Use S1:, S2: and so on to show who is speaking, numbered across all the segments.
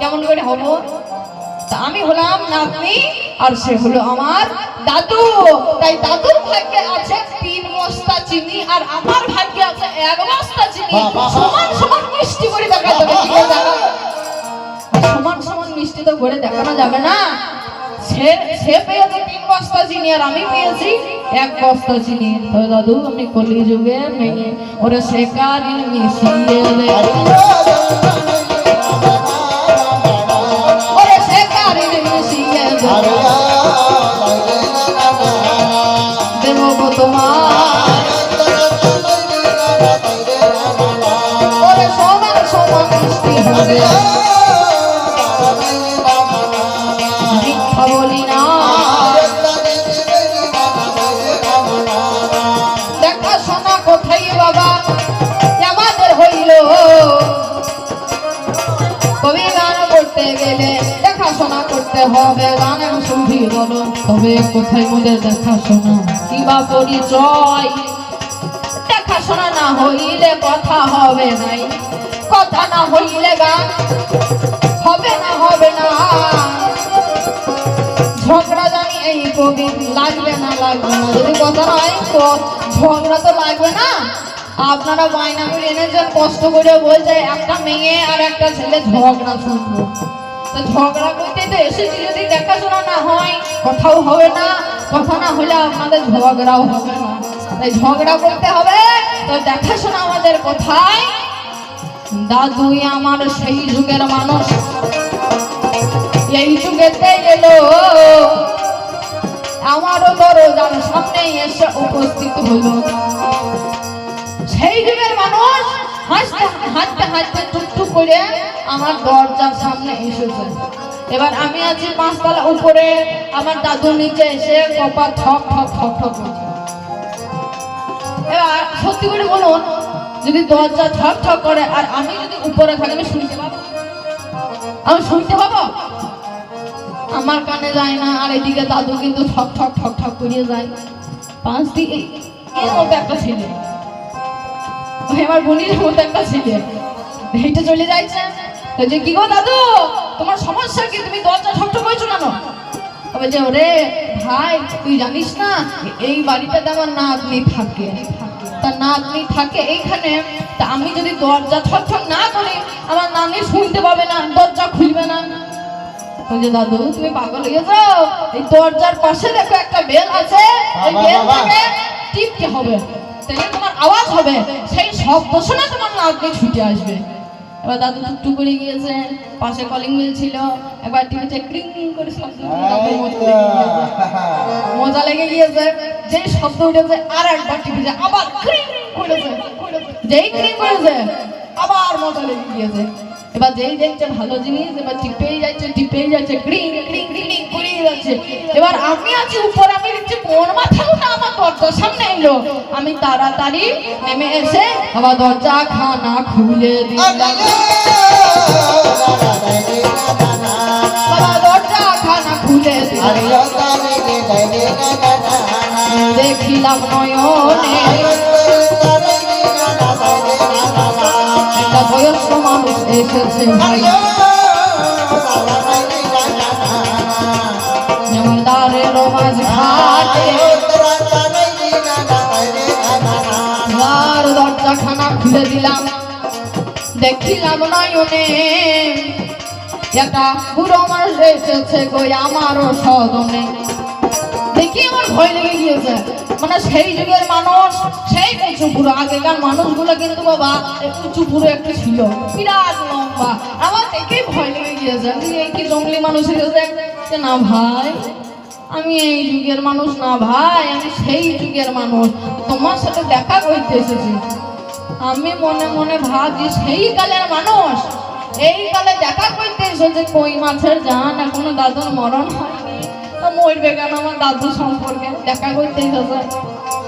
S1: কেমন করে হব আমি হলাম নাতনি আর সে হলো আমার দাদু তাই দাদুর ভাগ্যে আছে তিন বস্তা চিনি আর আমার ভাগ্যে আছে এক বস্তা চিনি সমান সমান মিষ্টি করে দেখা যাবে সমান সমান মিষ্টি তো করে দেখানো যাবে না সে সে পেয়েছে তিন বস্তা চিনি আর আমি পেয়েছি এক বস্তা চিনি তো দাদু আমি কলি যুগে মেয়ে ওরে সে কারি মিশিয়ে দেখাশোনা কবি গান করতে গেলে দেখাশোনা করতে হবে গানের সুধি বলো তবে কোথায় মোদের দেখাশোনা কিবা পরিচয় দেখাশোনা না হইলে কথা হবে নাই কথা না হইলে গান হবে না হবে না ঝগড়া জানি এই কবি লাগবে না লাগবে না যদি কথা হয় তো ঝগড়া তো লাগবে না আপনারা বায়না এনে এনেছেন কষ্ট করে বলছে একটা মেয়ে আর একটা ছেলে ঝগড়া শুনবো তো ঝগড়া করতে তো এসেছি যদি দেখাশোনা না হয় কথাও হবে না কথা না হলে আপনাদের ঝগড়াও হবে না তাই ঝগড়া করতে হবে তো দেখাশোনা আমাদের কোথায় দাদুই আমার সেই যুগের মানুষ এই যুগেতে এলো আমারও দরজার সামনে এসে উপস্থিত হল সেই যুগের মানুষ হাসতে হাসতে হাসতে টুকটুক করে আমার দরজার সামনে এসেছে এবার আমি আছি পাঁচতলা উপরে আমার দাদু নিচে এসে কপা ঠক ঠক ঠক ঠক এবার সত্যি করে বলুন যদি দরজা ঠক ঠক করে আর আমি যদি উপরে থাকি আমি শুনতে পাবো আমি শুনতে পাবো আমার কানে যায় না আর এদিকে দাদু কিন্তু ঠক ঠক ঠক ঠক করিয়ে যায় পাঁচ দিকে এর মতো একটা ছেলে আমার বোনের মতো একটা ছেলে হেঁটে চলে যাইছে যে কি গো দাদু তোমার সমস্যা কি তুমি দরজা ঠক ঠক করেছো কেন তবে যে ওরে ভাই তুই জানিস না এই বাড়িটাতে আমার তুমি থাকে তা না নাতনি থাকে এইখানে তা আমি যদি দরজা ছটছট না করি আমার নাতনি শুনতে পাবে না দরজা খুলবে না যে দাদু তুমি পাগল হয়ে যাও এই দরজার পাশে দেখো একটা বেল আছে এই বেল থেকে টিপতে হবে তাহলে তোমার আওয়াজ হবে সেই শব্দ শোনা তোমার নাতনি ছুটে আসবে এবার দাদু টুকটু করে গিয়েছে পাশে কলিং মিল ছিল একবার টিভিতে ক্রিং করে শব্দ মজা লেগে গিয়েছে যেই শব্দ উঠেছে আর একবার টিভিতে আবার ক্রিং করেছে যেই ক্রিং করেছে আবার মজা লেগে গিয়েছে এবার যেই দেখছে ভালো জিনিস এবার টিপেই যাচ্ছে টিপেই যাচ্ছে ক্রিং ক্রিং দিচ্ছে এবার আমি আছি উপর আমি দেখছি কোন মাথাও না আমার দরজার সামনে এলো আমি তাড়াতাড়ি নেমে এসে আমার দরজা খানা খুলে দেখিলাম নয় বয়স্ক মানুষ এসেছে দাঁড়েলো মাঝ ঘাটে দেখিলাম নয়নে একটা বুড়ো মানুষ এসেছে গই আমারও সদনে দেখি আমার ভয় লেগে গিয়েছে মানে সেই যুগের মানুষ সেই উঁচু পুরো আগেকার মানুষগুলো কিন্তু বাবা উঁচু একটা ছিল বিরাট লম্বা আমার দেখেই ভয় লেগে গিয়েছে কি জঙ্গলি মানুষ এসেছে না ভাই আমি এই যুগের মানুষ না ভাই আমি সেই যুগের মানুষ তোমার সাথে দেখা করতে এসেছি আমি মনে মনে ভাবছি সেই কালের মানুষ এই কালে দেখা করতে এসেছে কই মাছের জান এখনো দাদুর মরণ হয়নি তো মরবে কেন আমার দাদু সম্পর্কে দেখা করতে এসেছে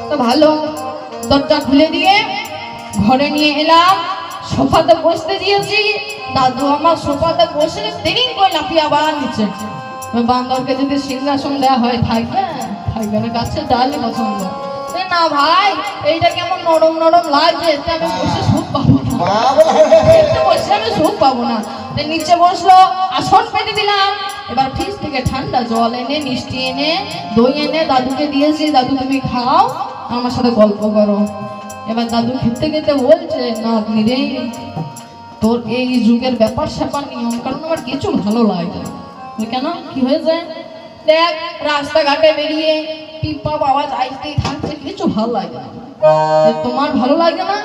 S1: তো ভালো দরজা খুলে দিয়ে ঘরে নিয়ে এলাম সোফাতে বসতে দিয়েছি দাদু আমার সোফাতে বসে তিনি কই লাফিয়ে আবার নিচ্ছে বান্দরকে যদি সিংহাসন দেওয়া হয় থাকবে থাকবে না কাছে ডালই পছন্দ না ভাই এইটা কেমন নরম নরম লাগছে আমি বসে সুখ পাবো না বসে আমি সুখ পাবো না নিচে বসলো আসন পেতে দিলাম এবার ফ্রিজ থেকে ঠান্ডা জল এনে মিষ্টি এনে দই এনে দাদুকে দিয়েছি দাদু তুমি খাও আমার সাথে গল্প করো এবার দাদু খেতে খেতে বলছে না রে তোর এই যুগের ব্যাপার স্যাপার নিয়ম কারণ আমার কিছু ভালো লাগে কেন কি হয়েছে দেখ রাস্তাঘাটে বেরিয়ে পিপা বাবা চাইতেই থাকছে কিছু ভালো লাগে না তোমার ভালো লাগে না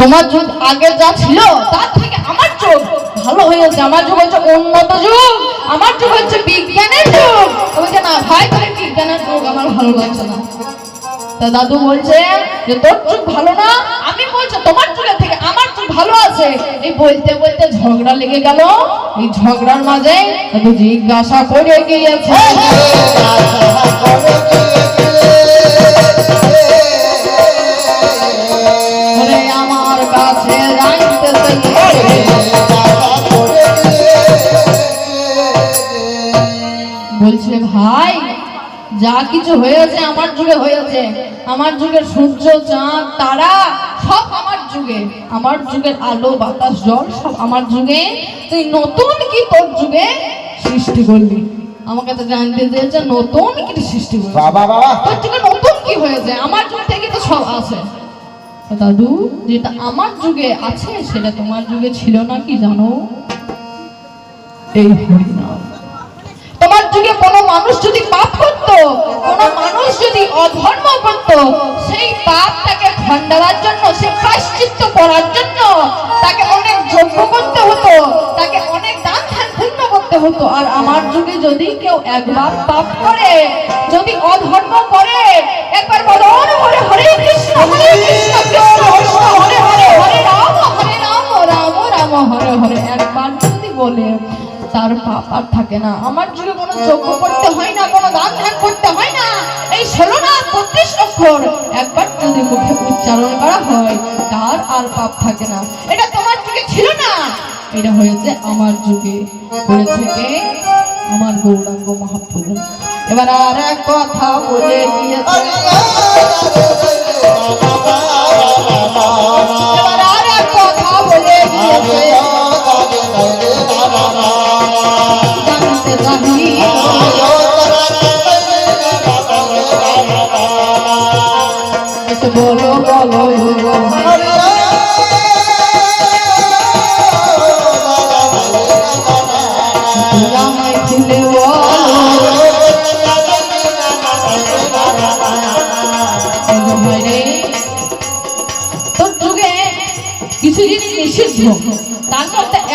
S1: তোমার যুগ আগে যা ছিল তার থেকে আমার যুগ ভালো হয়েছে আমার যুগ হচ্ছে উন্নত যুগ আমার যুগ হচ্ছে বিজ্ঞানের যুগ বলছে না ভাই ভাই বিজ্ঞানের যুগ আমার ভালো লাগছে না তা দাদু বলছে যে তোর যুগ ভালো না আমি বলছি তোমার ভালো আছে এই বলতে বলতে ঝগড়া লেগে গেল এই ঝগড়ার মাঝে জিজ্ঞাসা করে গিয়েছে আমার কাছে বলছে ভাই যা কিছু হয়েছে আমার যুগে হয়েছে আমার যুগে সূর্য চাঁদ তারা সব যুগে আমার যুগের আলো বাতাস জল সব আমার যুগে তুই নতুন কি তোর যুগে সৃষ্টি করলি আমাকে তো জানতে চেয়েছে নতুন কি সৃষ্টি করলি বাবা বাবা তোর যুগে নতুন কি হয়েছে আমার যুগ থেকে তো সব আছে দাদু যেটা আমার যুগে আছে সেটা তোমার যুগে ছিল না কি জানো এই হরিনাথ কোনো মানুষ যদি পাপ করত কোনো মানুষ যদি অধর্ম করত সেই পাপ তাকে খণ্ডাবার জন্য সে প্রাশ্চিত্য করার জন্য তাকে অনেক যজ্ঞ করতে হতো তাকে অনেক দান ধ্যান পূর্ণ করতে হতো আর আমার যুগে যদি কেউ একবার পাপ করে যদি অধর্ম করে একবার বলো হরে হরে কৃষ্ণ হরে কৃষ্ণ কৃষ্ণ কৃষ্ণ হরে হরে হরে রাম হরে রাম রাম রাম হরে হরে একবার যদি বলে তার পাপ আর থাকে না আমার যুগে কোনো যজ্ঞ করতে হয় না কোনো দান ধ্যান করতে হয় না এই ষোলো না বত্রিশ অক্ষর একবার যদি মুখে উচ্চারণ করা হয় তার আর পাপ থাকে না এটা তোমার যুগে ছিল না এটা হয়েছে আমার যুগে হয়েছে কে আমার গৌরাঙ্গ মহাপ্রভু এবার আর এক কথা বলে দিয়েছে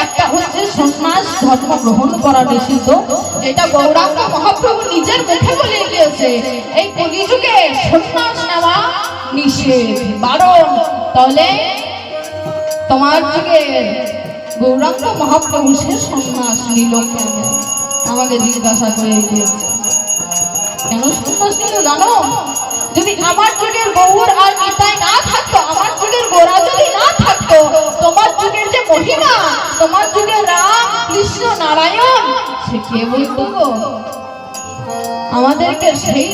S1: একটা হচ্ছে সন্ন্যাস ধর্ম গ্রহণ করা নিষিদ্ধ এটা গৌরাঙ্গ মহাপ্রভু নিজের মুখে বলে গিয়েছে এই কলিযুগে সন্ন্যাস নেওয়া নিষেধ বারণ তাহলে তোমার যুগে গৌরাঙ্গ মহাপ্রভু সে সন্ন্যাস নিল কেন আমাকে জিজ্ঞাসা করে দিয়েছে কেন সন্ন্যাস নিল জানো যদি আমার যুগের গৌর আর নিতাই না থাকতো আমার যুগের গোড়া যদি না থাকতো তোমার মহিমা তোমার যুগে রাম কৃষ্ণ নারায়ণ সে কে বলত গো আমাদেরকে সেই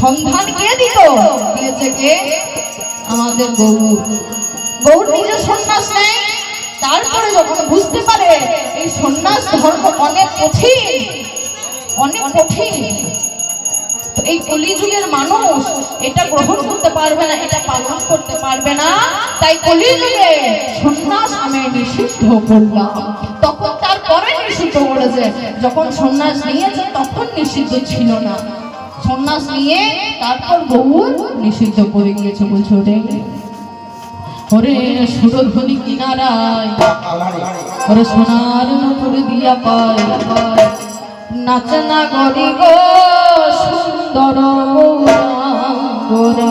S1: সন্ধান কে দিত দিয়েছে কে আমাদের গৌর গৌর নিজের সন্ন্যাস নেয় তারপরে যখন বুঝতে পারে এই সন্ন্যাস ধর্ম অনেক কঠিন অনেক কঠিন এই কলি মানুষ এটা গ্রহণ করতে পারবে না এটা পালন করতে পারবে না তাই কলি সন্ন্যাস আমি নিষিদ্ধ করলাম তখন তারপরে নিষিদ্ধ করেছে যখন সন্ন্যাস নিয়েছে তখন নিষিদ্ধ ছিল না সন্ন্যাস নিয়ে তারপর বহুর নিষিদ্ধ করে গিয়েছে বলছে ওরে ওরে সুরধ্বনি কিনারায় ওরে সোনার নতুন দিয়া পায় পায় নাচনা করি গো সুন্দর গোরা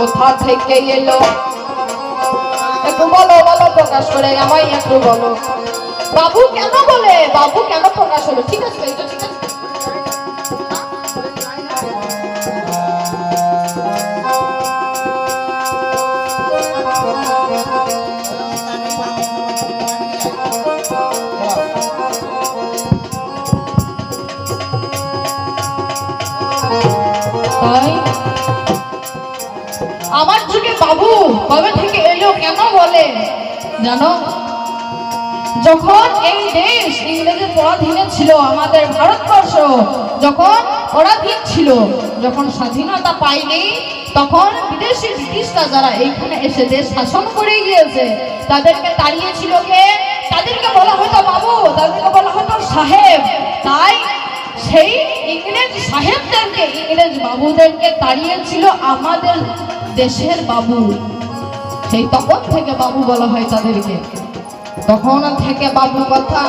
S1: কোথা থেকে একটু বলো বলো প্রকাশ করে আমায় একটু বলো বাবু কেন বলে বাবু কেন প্রকাশ হলো ঠিক আছে Bye. আমার থেকে বাবু কবে থেকে এলো কেন বলে জানো যখন এই দেশ ইংরেজের পরাধীনে ছিল আমাদের ভারতবর্ষ যখন পরাধীন ছিল যখন স্বাধীনতা পাইনি তখন বিদেশি ব্রিটিশরা যারা এইখানে এসে দেশ শাসন করে গিয়েছে তাদেরকে তাড়িয়েছিল কে তাদেরকে বলা হতো বাবু তাদেরকে বলা হতো সাহেব তাই সেই ইংরেজ সাহেবদেরকে ইংরেজ বাবুদেরকে তাড়িয়েছিল আমাদের দেশের বাবু সেই তখন থেকে বাবু বলা হয় তাদেরকে তখন থেকে বাবু কথা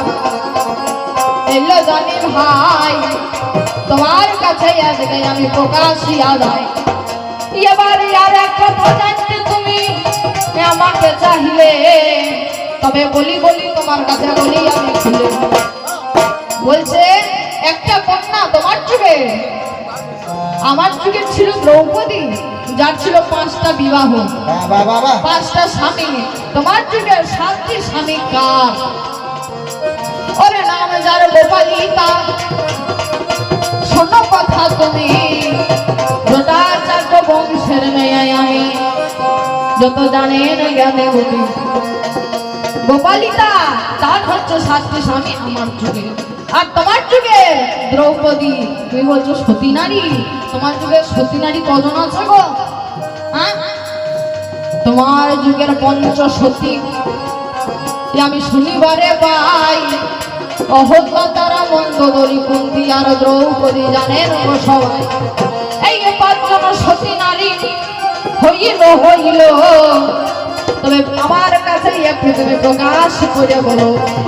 S1: এলো জানিল ভাই তোমার কাছে আজকে আমি প্রকাশ আদায় এবারে আর এক কথা জানতে তুমি আমাকে চাইলে তবে বলি বলি তোমার কাছে বলি আমি খুলে বলছে একটা কন্যা তোমার যুগে আমার যুগে ছিল দ্রৌপদী যার ছিল পাঁচটা বিবাহ পাঁচটা স্বামী তোমার যুগের শান্তি স্বামী কার ওরে নাম যার গোপালিতা শোনো কথা তুমি জোটাচার্য বংশের মেয়ে আমি যত জানেন জ্ঞানে গোপালিতা তার হচ্ছে সাতটি স্বামী আমার যুগের আর তোমার যুগে দ্রৌপদী তুমি বলছো সতী নারী তোমার যুগে সতী নারী কজন আছে গো হ্যাঁ তোমার যুগের পঞ্চ সতী আমি শনিবারে পাই অহত্যা তারা বলি কুন্তি আর দ্রৌপদী জানেন সবাই এই পাঁচজন সতী নারী হইল হইল তবে আমার কাছে একটি তুমি প্রকাশ করে বলো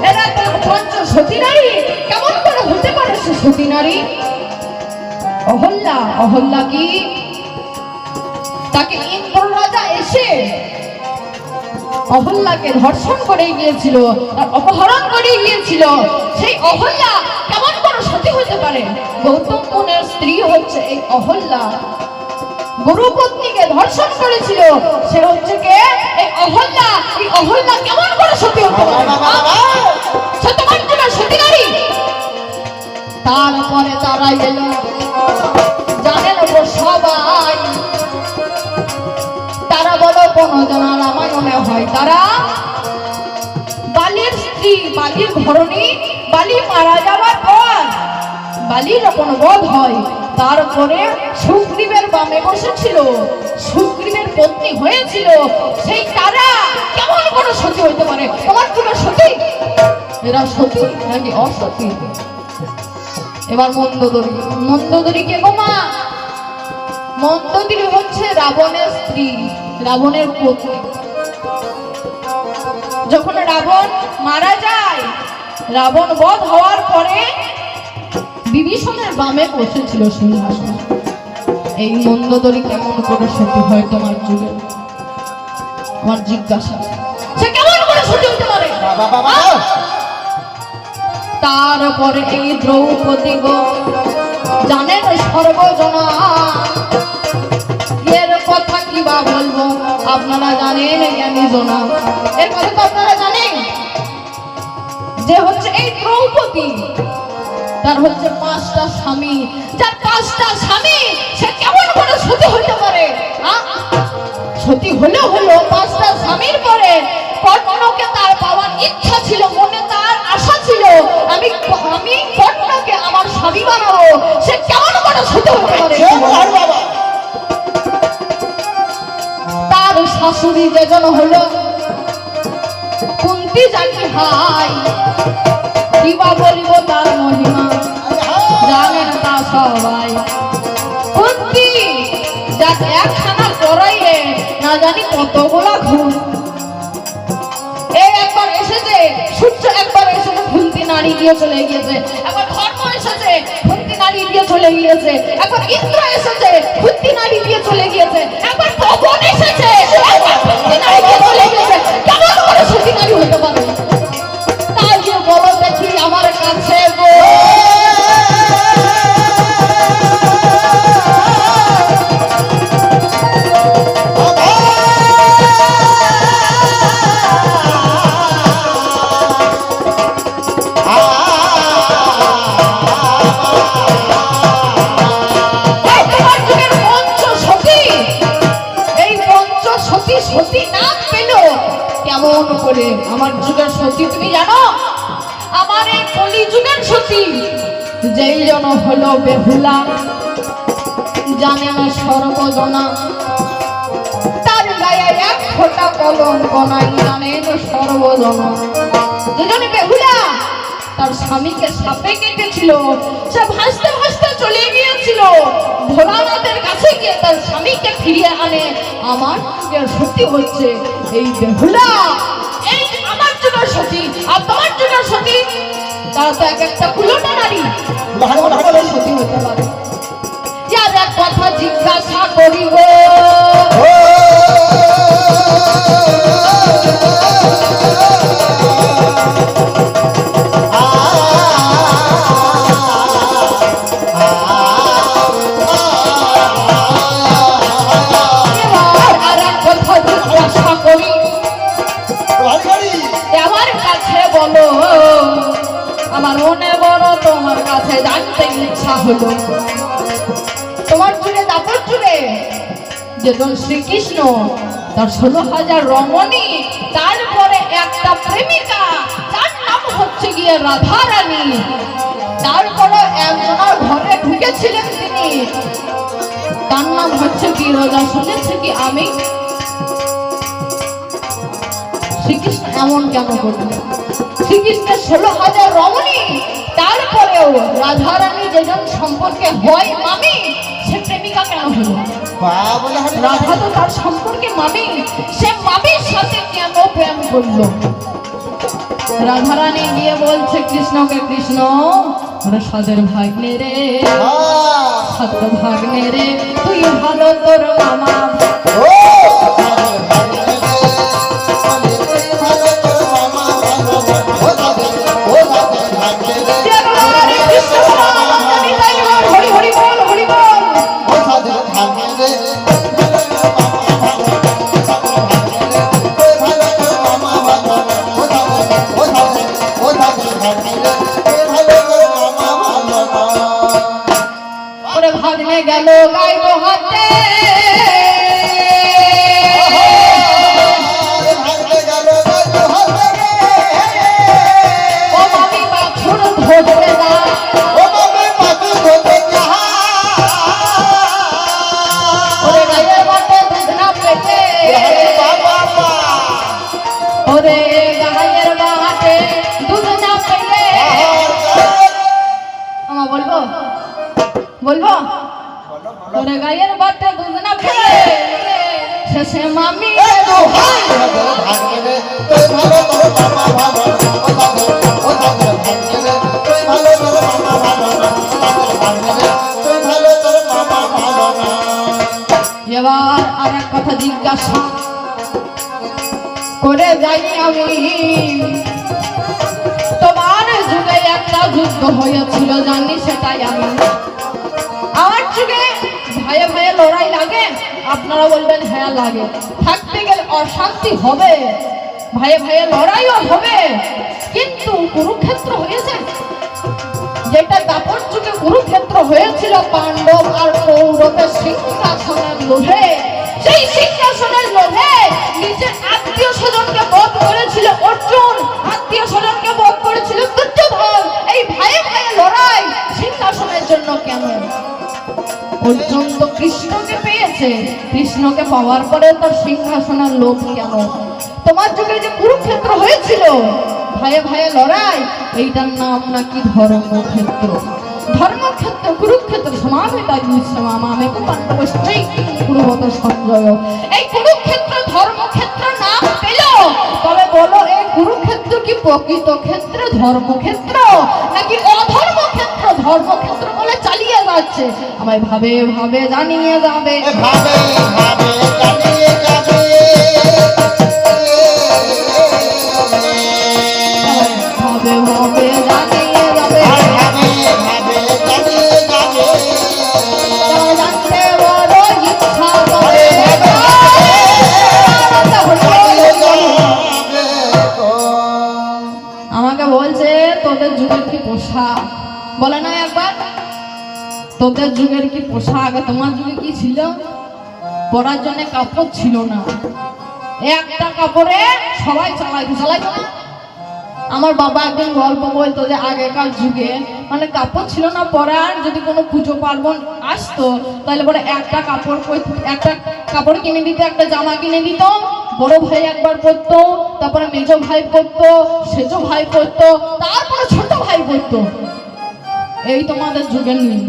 S1: এরা তো পঞ্চ সতী নারী কেমন করে হতে পারে সে সতী নারী অহল্লা অহল্লা কি তাকে ইন্দ্র রাজা এসে অহল্লাকে ধর্ষণ করে গিয়েছিল তার অপহরণ করে গিয়েছিল সেই অহল্লা কেমন করে সতী হতে পারে গৌতম মনের স্ত্রী হচ্ছে এই অহল্লা গুরু পত্নীকে ধর্ষণ করেছিল সে হচ্ছে কে এই অহল্যা এই অহল্যা কেমন করে সতী হতে পারে সত্যবান নারী তারপরে তারা এলো জানেন ওপর সবাই তারা বলো কোনো জনা রামায়ণে হয় তারা বালির স্ত্রী বালির ধরণী বালি মারা যাওয়ার পর বালির কোনো বোধ হয় তারপরে সুগ্রীবের বামে বসেছিল সুগ্রীবের পত্নী হয়েছিল সেই তারা কেমন কোন সতী হইতে পারে তোমার কোন সতী এরা সতী নাকি অসতী এবার মন্দদরি মন্দদরি কে গো মা মন্দদরি হচ্ছে রাবণের স্ত্রী রাবণের পত্নী যখন রাবণ মারা যায় রাবণ বধ হওয়ার পরে বিভীষণের বামে বসেছিল সিংহাসন এই মন্দদরি কেমন করে সত্যি হয় তোমার যুগে আমার জিজ্ঞাসা সে কেমন করে ছুটে উঠতে পারে তারপরে এই দ্রৌপদী গো জানেন সর্বজনা এর কথা কি বা বলবো আপনারা জানেন জ্ঞানী জনা এর কথা তো আপনারা জানেন যে হচ্ছে এই দ্রৌপদী তার হচ্ছে পাঁচটা স্বামী যার পাঁচটা স্বামী সে কেমন করে সতী হইতে পারে সতী হলে হলো পাঁচটা স্বামীর পরে কর্ণকে তার বাবার ইচ্ছা ছিল মনে তার আশা ছিল আমি আমি কর্ণকে আমার স্বামী বানাবো সে কেমন করে সতী হতে পারে আচ্ছা, তার শাশুড়ি যেজন হলো কুন্তি জানি হাই কিবা বলিব তার মহিমা জানেন তা সবাই কুন্তি যার একখানা করাইয়ে না জানি কতগুলা ঘুম এই একবার এসেছে একবার ঘুমতি নাড়ি দিয়ে চলে গিয়েছে এখন ধর্ম এসেছে ঘুমতি নাড়ি দিয়ে চলে গিয়েছে একবার ইন্দ্র এসেছে ঘুমতি নাড়ি দিয়ে চলে গিয়েছে এখন এসেছে স্বামীকে সাপে কেটেছিল সে ভাসতে ভাসতে চলে গিয়েছিল ভোলানাথের কাছে গিয়ে তার স্বামীকে ফিরিয়ে আনে আমার সত্যি হচ্ছে এই বেহুলা এই আমার জন্য সতী আর তোমার জন্য সতী তারা তো এক একটা কুলোটা নারী সতী হতে পারে যার এক কথা জিজ্ঞাসা করিব Oh তোমার চুলে দাপর চুলে যেতন শ্রীকৃষ্ণ তার ষোলো হাজার রমণী তারপরে একটা প্রেমিকা তার নাম হচ্ছে গিয়ে রাধা রানী তারপরে একজনের ঘরে ঢুকেছিলেন তিনি তার নাম হচ্ছে কি রাজা শুনেছে কি আমি শ্রীকৃষ্ণ এমন কেন করবে শ্রীকৃষ্ণের ষোলো হাজার রমণী তারপরেও রাধারানী যেজন সম্পর্কে হয় মামি সে প্রেমিকা কেন হলো রাধা তো তার সম্পর্কে মামি সে মামির সাথে কেন প্রেম করলো রাধারানী গিয়ে বলছে কৃষ্ণকে কৃষ্ণ প্রসাদের ভাগ্নে রে সত্য ভাগ্নে রে তুই ভালো তোর মামা বলবো বলবো তোরে গায়ের বাতে দুধনা ফেলে শেষে মামি তোর এবার আর এক কথা জিজ্ঞাসা করে যাই আমি যোগ্য হয়েছিল জানি সেটাই আমি আমার যুগে ভাইয়ে ভাইয়ে লড়াই লাগে আপনারা বলবেন হ্যাঁ লাগে থাকতে গেলে অশান্তি হবে ভাইয়ে ভাইয়ে লড়াইও হবে কিন্তু কুরুক্ষেত্র হয়েছে যেটা দাপর যুগে কুরুক্ষেত্র হয়েছিল পাণ্ডব আর কৌরবের সিংহাসনের লোভে সেই সিংহাসনের লোভে নিজের আত্মীয় স্বজনকে কেন অর্জুন কৃষ্ণকে পেয়েছে কৃষ্ণকে পাওয়ার পরে তার সিংহাসনের লোভ কেন তোমার যুগে যে কুরুক্ষেত্র হয়েছিল লড়াই এইটার নাম নাকি ধর্মক্ষেত্র ধর্মক্ষেত্র কুরুক্ষেত্র সঞ্জয় এই কুরুক্ষেত্র ধর্মক্ষেত্র নাম পেল তবে বলো এই কুরুক্ষেত্র কি প্রকৃত ক্ষেত্র ধর্মক্ষেত্র নাকি অধর্মক্ষেত্র ধর্মক্ষেত্র বলে চালিয়ে যাচ্ছে আমায় ভাবে ভাবে জানিয়ে যাবে ভাবে ভাবে জানিয়ে পরার জন্য কাপড় ছিল না একটা কাপড়ে সবাই চালাইতো চালাই আমার বাবা একদিন গল্প বলতো যে আগেকার যুগে মানে কাপড় ছিল না পরার যদি কোনো পুজো পার্বণ আসতো তাহলে পরে একটা কাপড় একটা কাপড় কিনে দিত একটা জামা কিনে দিত বড় ভাই একবার পরতো তারপরে মেজ ভাই পরতো সেজ ভাই পরতো তারপরে ছোট ভাই পরতো এই তোমাদের যুগের নেই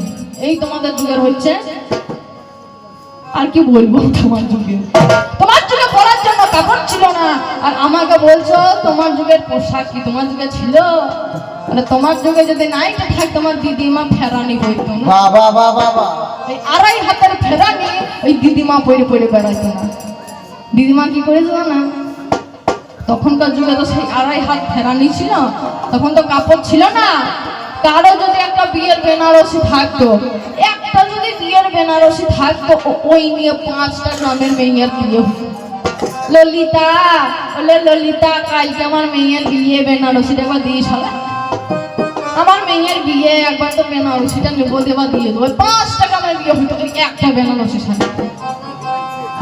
S1: এই তোমাদের যুগের হচ্ছে আর কি বলবো তোমার যুগে তোমার যুগে পড়ার জন্য কাপড় ছিল না আর আমাকে বলছো তোমার যুগের পোশাক কি তোমার যুগে ছিল মানে তোমার যুগে যদি নাই থাক তোমার দিদিমা ফেরানি বইতো বাবা বাবা বাবা আড়াই হাতের ফেরানি ওই দিদিমা পরে পরে বেড়াইতো না দিদিমা কি করেছো না তখনকার যুগে তো সেই আড়াই হাত ফেরানি ছিল তখন তো কাপড় ছিল না কারো যদি একটা বিয়ের বেনারসি থাকতো একটা যদি বিয়ের বেনারসি থাকতো ওই নিয়ে পাঁচটা নামের মেয়ের বিয়ে ললিতা বলে ললিতা কালকে আমার মেয়ের বিয়ে বেনারসিটা একবার দিস হবে আমার মেয়ের বিয়ে একবার তো বেনারসিটা নেবো দেবা দিয়ে দেবো পাঁচ টাকা আমার বিয়ে হতো একটা বেনারসি শাড়ি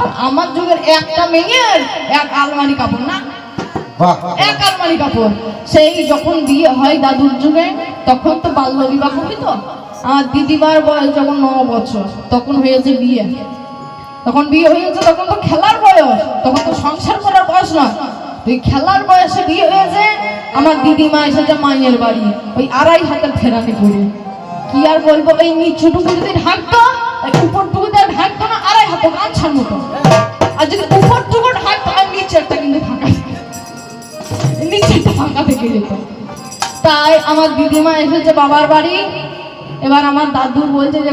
S1: আর আমার যুগের একটা মেয়ের এক আলমারি কাপড় না এক আলমারি কাপড় সেই যখন বিয়ে হয় দাদুর যুগে তখন তো বাল্য বিবাহ হইতো আমার দিদিবার বয়স যখন ন বছর তখন হয়েছে বিয়ে তখন বিয়ে হয়েছে তখন তো খেলার বয়স তখন তো সংসার করার বয়স না তুই খেলার বয়সে বিয়ে হয়েছে আমার দিদিমা এসেছে মায়ের বাড়ি ওই আড়াই হাতের ফেরানি করে কি আর বলবো ওই নিচুটুকু যদি ঢাকতো টুকু দিয়ে ঢাকতো না আড়াই হাতে আচ্ছার মতো আর যদি উপরটুকু ঢাকতো আর নিচে একটা কিন্তু ফাঁকা নিচে একটা ফাঁকা থেকে যেত তাই আমার দিদিমা এসেছে বাবার বাড়ি এবার আমার দাদু বলছে যে